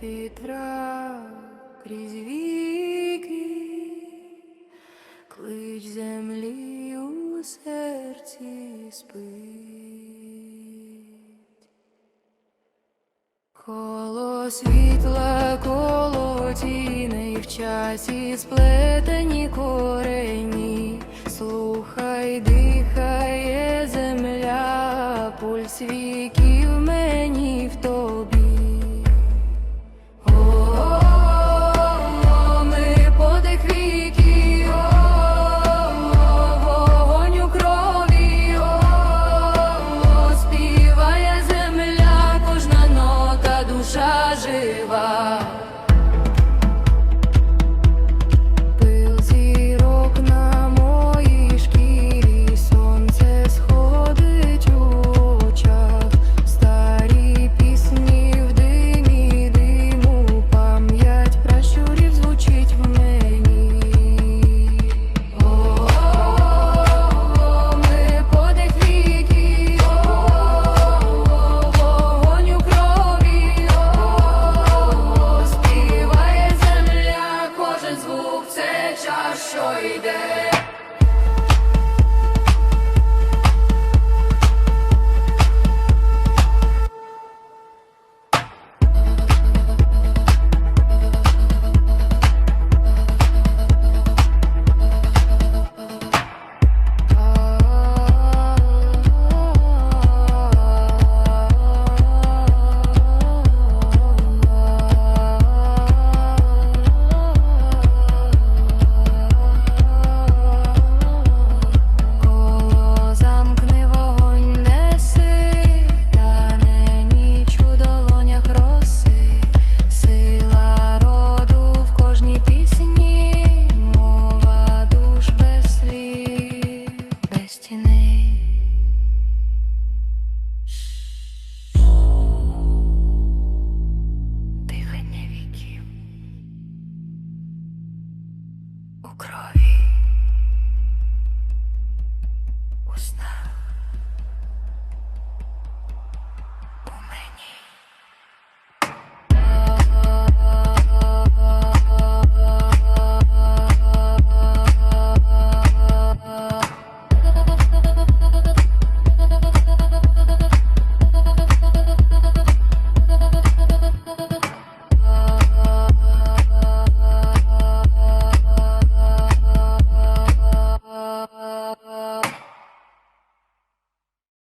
Петра крізь віки, клич землі у серці спить, коло світла, коло тіни в часі сплетені корені, слухай, дихає земля, пульс віки.